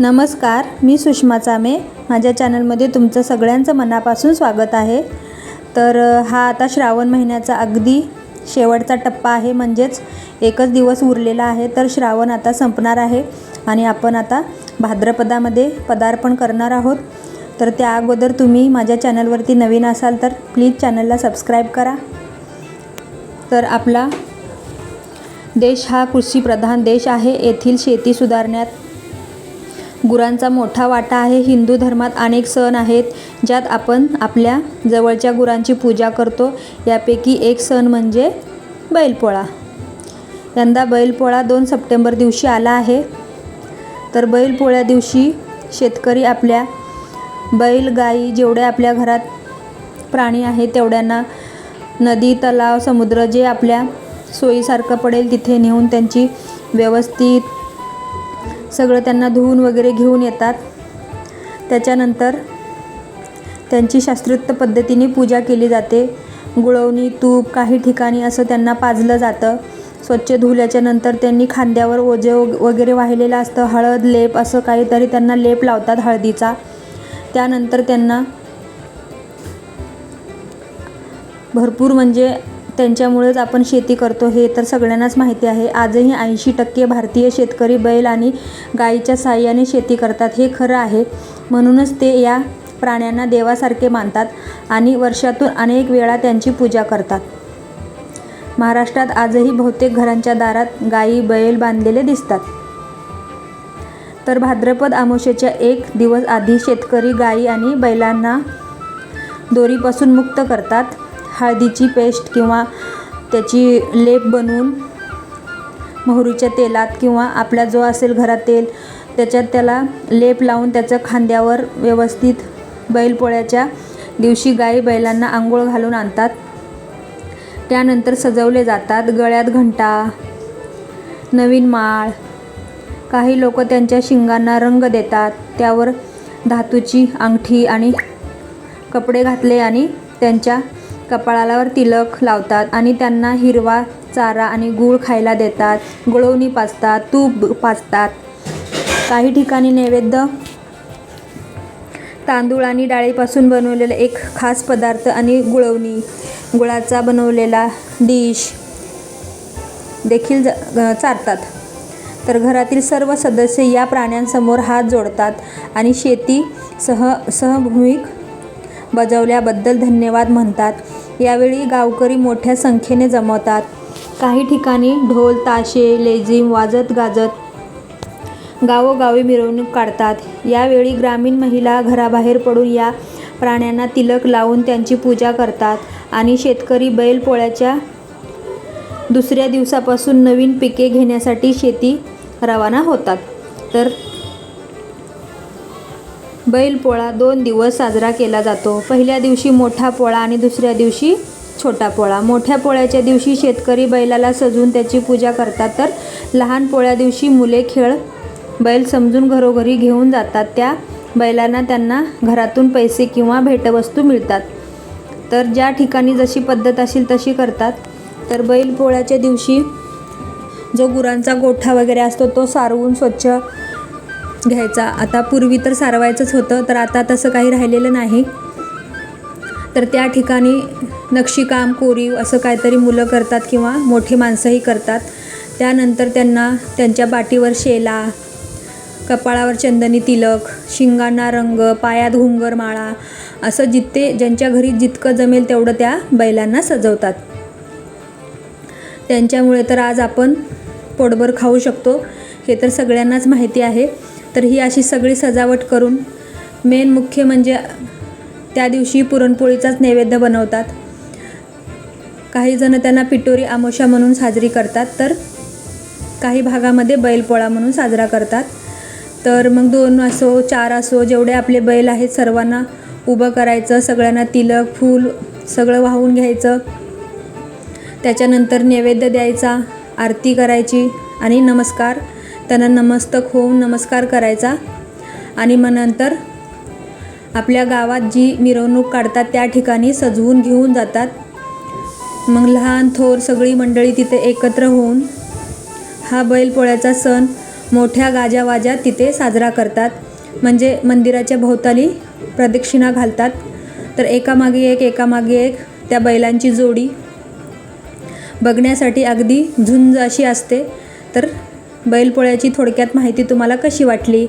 नमस्कार मी सुषमा चामे. माझ्या चॅनलमध्ये तुमचं सगळ्यांचं मनापासून स्वागत आहे. तर हा आता श्रावण महिन्याचा अगदी शेवटचा टप्पा आहे म्हणजेच एकच दिवस उरलेला आहे तर श्रावण आता संपणार आहे आणि आपण आता भाद्रपदामध्ये पदार्पण करणार आहोत. तर त्या अगोदर तुम्ही माझ्या चॅनलवरती नवीन असाल तर प्लीज चॅनलला सबस्क्राईब करा. तर आपला देश हा कृषीप्रधान देश आहे येथील शेती सुधारण्यात गुरांचा मोठा वाटा आहे. हिंदू धर्मात अनेक सण आहेत ज्यात आपण आपल्या जवळच्या गुरांची पूजा करतो. यापैकी एक सण म्हणजे बैलपोळा. यंदा बैलपोळा दोन सप्टेंबर दिवशी आला आहे. तर बैलपोळ्या दिवशी शेतकरी आपल्या बैल गाई जेवढ्या आपल्या घरात प्राणी आहेत तेवढ्यांना नदी तलाव समुद्र जे आपल्या सोयीसारखं पडेल तिथे नेऊन त्यांची व्यवस्थित सगळं त्यांना धुवून वगैरे घेऊन येतात. त्याच्यानंतर त्यांची शास्त्रोक्त पद्धतीने पूजा केली जाते. गुळवणी तूप काही ठिकाणी असं त्यांना पाजलं जातं. स्वच्छ धुल्याच्या नंतर त्यांनी खांद्यावर ओझे वगैरे वाहिलेलं असतं. हळद लेप असं काहीतरी त्यांना लेप लावतात हळदीचा. त्यानंतर त्यांना भरपूर म्हणजे त्यांच्यामुळेच आपण शेती करतो हे तर सगळ्यांनाच माहिती आहे. आजही ऐंशी टक्के भारतीय शेतकरी बैल आणि गाईच्या साहाय्याने शेती करतात हे खरं आहे. म्हणूनच ते या प्राण्यांना देवासारखे मानतात आणि वर्षातून अनेक वेळा त्यांची पूजा करतात. महाराष्ट्रात आजही बहुतेक घरांच्या दारात गाई बैल बांधलेले दिसतात. तर भाद्रपद आमोशेच्या एक दिवस आधी शेतकरी गायी आणि बैलांना दोरीपासून मुक्त करतात. हळदीची पेस्ट किंवा त्याची लेप बनवून मोहरीच्या तेलात किंवा आपला जो असेल घरात तेल त्याच्यात त्याला लेप लावून त्याचं खांद्यावर व्यवस्थित बैलपोळ्याच्या दिवशी गाई बैलांना आंघोळ घालून आणतात. त्यानंतर सजवले जातात गळ्यात घंटा नवीन माळ. काही लोक त्यांच्या शिंगांना रंग देतात त्यावर धातूची अंगठी आणि कपडे घातले आणि त्यांच्या कपाळावर तिलक लावतात आणि त्यांना हिरवा चारा आणि गूळ खायला देतात. गुळवणी पाचतात तूप पाजतात. काही ठिकाणी नैवेद्य तांदूळ आणि डाळीपासून बनवलेला एक खास पदार्थ आणि गुळवणी. गुळाचा बनवलेला डिश देखील ज चारतात. तर घरातील सर्व सदस्य या प्राण्यांसमोर हात जोडतात आणि शेती सह सहभूमिक बजावल्याबद्दल धन्यवाद म्हणतात. यावेळी गावकरी मोठ्या संख्येने जमवतात. काही ठिकाणी ढोल ताशे लेझिम वाजत गाजत गावोगावी मिरवणूक काढतात. यावेळी ग्रामीण महिला घराबाहेर पडून या प्राण्यांना तिलक लावून त्यांची पूजा करतात आणि शेतकरी बैलपोळ्याच्या दुसऱ्या दिवसापासून नवीन पिके घेण्यासाठी शेती रवाना होतात. तर बैलपोळा दोन दिवस साजरा केला जातो. पहिल्या दिवशी मोठा पोळा आणि दुसऱ्या दिवशी छोटा पोळा. मोठ्या पोळ्याच्या दिवशी शेतकरी बैलाला सजवून त्याची पूजा करतात. तर लहान पोळ्या दिवशी मुले खेळ बैल समजून घरोघरी घेऊन जातात. त्या बैलांना त्यांना घरातून पैसे किंवा भेटवस्तू मिळतात. तर ज्या ठिकाणी जशी पद्धत असेल तशी करतात. तर बैल पोळ्याच्या दिवशी जो गुरांचा गोठा वगैरे असतो तो सारवून स्वच्छ घ्यायचा. आता पूर्वी तर सारवायचंच होतं तर आता तसं काही राहिलेलं नाही. तर त्या ठिकाणी नक्षीकाम कोरीव असं काहीतरी मुलं करतात किंवा मोठी माणसंही करतात. त्यानंतर त्यांना त्यांच्या बाटीवर शेला कपाळावर चंदनी तिलक शिंगांना रंग पायात घुंगर माळा असं जिथे ज्यांच्या घरी जितकं जमेल तेवढं त्या बैलांना सजवतात. त्यांच्यामुळे तर आज आपण पोटभर खाऊ शकतो हे तर सगळ्यांनाच माहिती आहे. तर ही अशी सगळी सजावट करून मेन मुख्य म्हणजे त्या दिवशी पुरणपोळीचाच नैवेद्य बनवतात. काही जण त्यांना पिटोरी आमोशा म्हणून साजरी करतात तर काही भागामध्ये बैलपोळा म्हणून साजरा करतात. तर मग दोन असो चार असो जेवढे आपले बैल आहेत सर्वांना उभं करायचं सगळ्यांना तिलक फूल सगळं वाहून घ्यायचं. त्याच्यानंतर नैवेद्य द्यायचा आरती करायची आणि नमस्कार. त्यांना नमस्तक होऊन नमस्कार करायचा. आणि मग नंतर आपल्या गावात जी मिरवणूक काढतात त्या ठिकाणी सजवून घेऊन जातात. मग लहान थोर सगळी मंडळी तिथे एकत्र होऊन हा बैलपोळ्याचा सण मोठ्या गाजावाजा तिथे साजरा करतात. म्हणजे मंदिराच्या भोवताली प्रदक्षिणा घालतात. तर एकामागे एक एकामागे एक त्या बैलांची जोडी बघण्यासाठी अगदी झुंज अशी असते. तर बैलपोळ्याची थोडक्यात माहिती तुम्हाला कशी वाटली?